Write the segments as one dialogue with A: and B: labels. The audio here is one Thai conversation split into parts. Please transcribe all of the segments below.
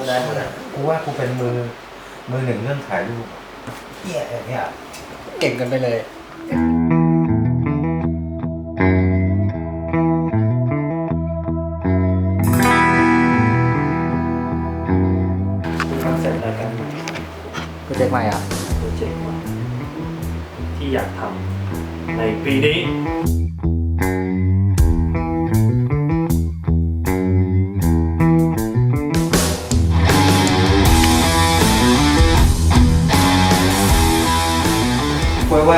A: ก็ได้หมดอะ
B: กูว่ากูเป็นมือ มือหนึ่งเรื่องถ่ายรูปเฮียเนี่ย
C: เก่งกันไปเลย
A: คอนเซ็ปต์รายการ
C: โปรเจกต์ใหม่อะ
A: โปรเจกต์ใหม่ที่อยากทำในปีนี้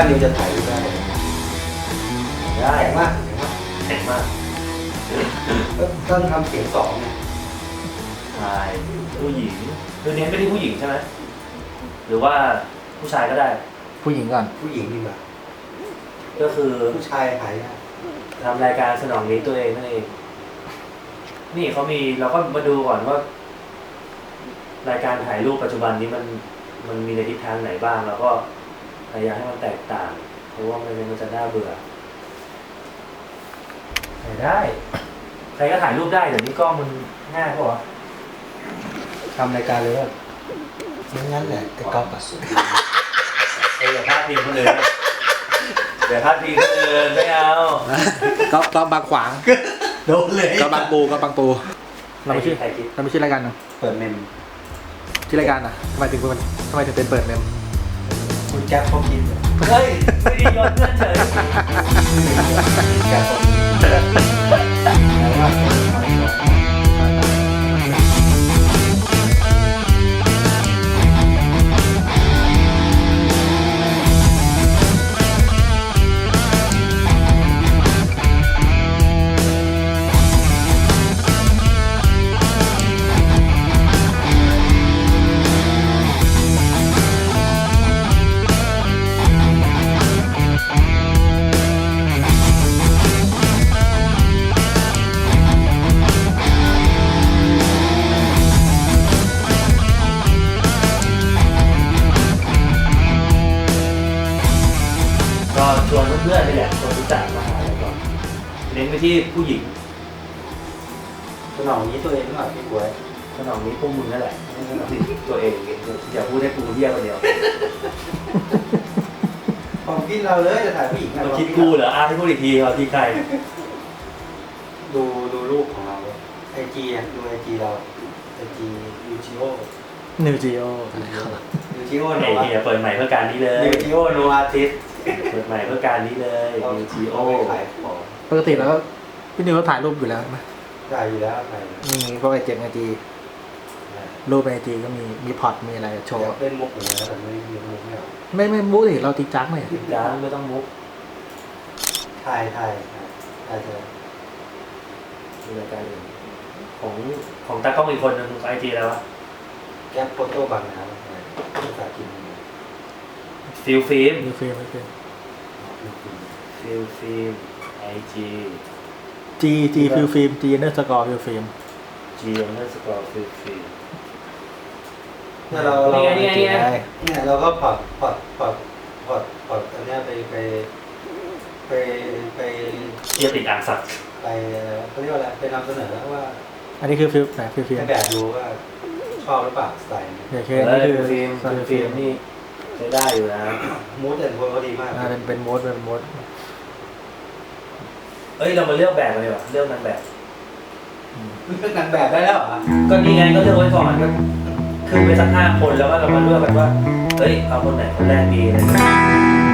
B: กูว่านิวจะถ่ายรูปได้
A: ได้
B: แข็งมาก
A: แข็งมาก
B: ต้องทำเสียงสองเนี่ย
A: ถ่ายผู้หญิงคือเน้นไปที่ผู้หญิงใช่ไหมหรือว่าผู้ชายก็ได้
C: ผู้หญิงก่อน
B: ผู้หญิงดีกว่า
A: ก็คือ
B: ผู้ชายหายยาก
A: ทำรายการสนองนี้ตัวเองนั่นเอง นี่เขามีเราก็มาดูก่อนว่า รายการถ่ายรูปปัจจุบันนี้มันมันมีในทิศทางไหนบ้าง แล้วก็ พยายามให้มันแตกต่าง เพราะว่าไม่งั้นมันจะน่าเบื่อถ่ายได้ ใครก็ถ่ายรูปได้เดี๋ยวนี้กล้องมันง่ายกว่า
B: ทำรายการเลยว่างั้นแหละกับก๊อฟอะ
A: เอออย่าพลาดพิงคนอื่นนะอย่าพลาดพิงคนอื่นไม่เอา
C: ก็ก็บางขวาง
B: โดนเลย
C: ก็บางปูก็บางปูเราไม่ชื่อ
A: ใครคิด
C: เราไม่ชื่อรายการนะ
B: เปิดเมม
C: ชื่อรายการนะทำไมถึงเป็นทำไมถึงเป็นเปิดเมม
B: คุณแจ็คเขากินเฮ้
A: ยไม่ได้โยนเพื่อนเฉย
B: แจ็คเขาคิน
A: ชวนเพื่อนๆนี่แหละคนรู้จักมาหาเราก่อนเน้นไปที่ผู้หญิง
B: สนองนี้ตัวเองหน่อยพี่กล้วย
A: สนองนี้พวกมึงนั่นแหละไม่ใช่สนองนี้ตัวเองอย่าพูดให้กูเที่ยคนเดียว
B: ความคิดเราเลยจะถ่ายผู้หญิงอะ
A: เราคิดกูเหรออะให้พูดอีกทีเอาที่ใคร
B: ดูดูรูปของเราไอจีอะดูไอจีเราไอจียูจิโอ
C: นิวจีโอ
B: ยูจิโอโน
A: ไอ้เฮียเปิดใหม่เพื่อการนี้เลย
B: ยูจิโอโนอาร์ติส
A: เปิดใหม่เพื่อการนี้เลย
B: เรา
A: นิวจีโอ
B: ไปขายของ
C: ปกติแล้วก็พี่นิวก็ถ่ายรูปอยู่แล้วใช่ไหม
B: ได้อยู่แล้วไป
C: มีพวกไอเจ็ดไอจีรูปไอจีก็มีมีพอร์ตมีอะไรโช
B: เดี๋
C: ว์
B: ยวเป็นมุกอย่างเงี้ยแต่ไม่มีมุกไม่เอา
C: ไม่ไม่มู้ดิเราติ๊กจักไหม
A: จ้าไม่ต้องมุก
B: ถ่ายถ่ายถ่ายถ่าย
A: มีรายการอื่นของของตากล้องอีกคนนึงไอจีแล้ววะ
B: แก๊ปโฟโต้บางนาภาษาจีน
A: ฟิลฟิล์ม
C: นิวฟิล์มนิวฟิล์ม
A: ฟิลฟิล์มไอจี
C: จีจีฟิลฟิล์มจีเนอร์สกอร์ฟิลฟิล์ม
A: จีอันเดอร์สกอร์ฟิลฟิล์ม
B: เนี่ยเราเรา
A: นี่ไงนี่ไงนี่ไง
B: เนี่ยเราก็พอดพอดพอดพอดพอดอันเนี้ยไปไปไปไป
A: เทียบติดอ่างสัตว์
B: ไปเขาเรียกว่าอะไรไปนำเสนอว่า
C: อันนี้คือฟิลไหนฟิลฟิล์ม
B: ให้แบบดูว่าชอบหรือเปล่าสไตล์นี้
C: โอเค
A: เอ
C: อัน
A: อ
C: นี้คือ
A: ฟิล์ม
C: ฟิล
A: ฟิ
C: ฟิ
A: ล์
C: ล์
A: ม
C: ม
A: นี่ใช้ได้อยู่นะ
B: มูดแต่คนเขาดีมาก
C: อ่าเป็นเป็นโมดเป็นโมด
A: เอ้ยเรามาเลือกแบบกันดีกว่าเลือกนางแบบ
B: เลือกนางแบบได้แล้วเหรอ
A: ก็นี่ไงก็เลือกไว้ก่อนก็คือไปสักห้าคนแล้วก็เรามาเลือกกันว่าเฮ้ยเอาคนไหนคนแรกดีอะไรเงี้ย